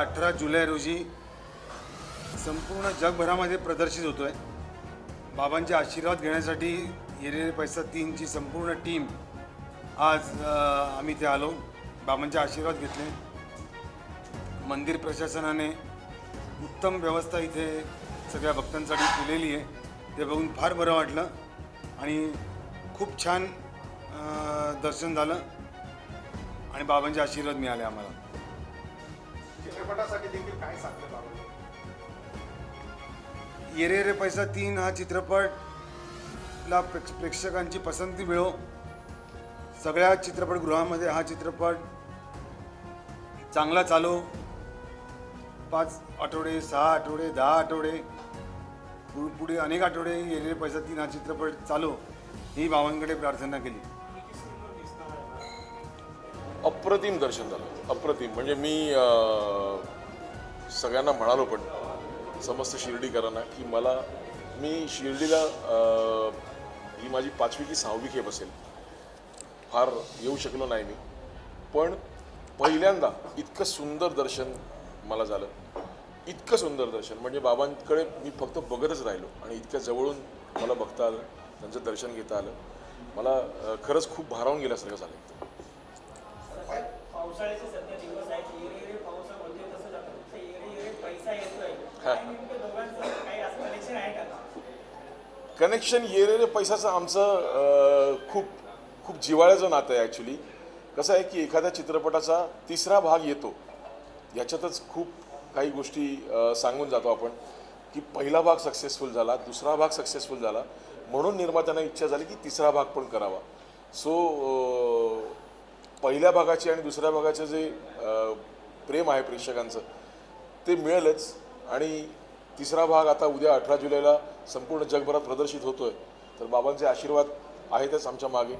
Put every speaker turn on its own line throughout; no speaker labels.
अठरा जुलै रोजी संपूर्ण जगभरामध्ये प्रदर्शित होतो आहे बाबांचे आशीर्वाद घेण्यासाठी हिरेरे पैसा तीनची संपूर्ण टीम आज आम्ही इथे आलो. बाबांचे आशीर्वाद घेतले. मंदिर प्रशासनाने उत्तम व्यवस्था इथे सगळ्या भक्तांसाठी केलेली आहे. ते बघून फार बरं वाटलं आणि खूप छान दर्शन झालं आणि बाबांचे आशीर्वाद मिळाले आम्हाला.
चित्रपटासाठी देखील काय सांगलं बाबा
येरे रे पैसा तीन हा चित्रपटला प्रेक्ष प्रेक्षकांची पसंती मिळो. सगळ्या चित्रपटगृहामध्ये हा चित्रपट चांगला चालो. पाच आठवडे सहा आठवडे दहा आठवडे पुढे अनेक आठवडे येरे रे पैसा तीन हा चित्रपट चालो. ही भावांकडे प्रार्थना केली.
अप्रतिम दर्शन झालं. अप्रतिम. म्हणजे मी सगळ्यांना म्हणालो पण समस्त शिर्डीकरांना की मला मी शिर्डीला ही माझी पाचवी की सहावी खेप असेल. फार येऊ शकलो नाही मी. पण पहिल्यांदा इतकं सुंदर दर्शन मला झालं. इतकं सुंदर दर्शन. म्हणजे बाबांकडे मी फक्त बघतच राहिलो आणि इतक्या जवळून मला बघता आलं त्यांचं दर्शन घेता आलं. मला खरंच खूप भारावून गेल्यासारखं झालं.
पावसाळ्याचे सध्या दिवस आहेत. येरे येरे पावसामध्ये तसं जातं. फक्त येरे येरे पैसा येतोय.
हा.
काय नेमकं दोघांचं काही असं कनेक्शन आहे का?
कनेक्शन येरेरे पैशाचं आमचं अं, खूप खूप जिव्हाळ्याचं नातं आहे ॲक्च्युली कसं आहे की एखाद्या चित्रपटाचा तिसरा भाग येतो. याच्यातच खूप काही गोष्टी अं, सांगून जातो आपण की पहिला भाग सक्सेसफुल झाला दुसरा भाग सक्सेसफुल झाला. म्हणून निर्मात्यांना इच्छा झाली की तिसरा भाग पण करावा. सो पहिल्या भागाची आणि दुसऱ्या भागाचं जे प्रेम आहे प्रेक्षकांचं ते मिळेलच. आणि तिसरा भाग आता उद्या अठरा जुलैला संपूर्ण जगभरात प्रदर्शित होतोय. तर बाबांचे आशीर्वाद आहेतच आमच्या मागे.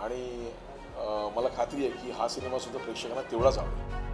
आणि मला खात्री आहे की हा सिनेमासुद्धा प्रेक्षकांना तेवढाच आवडेल.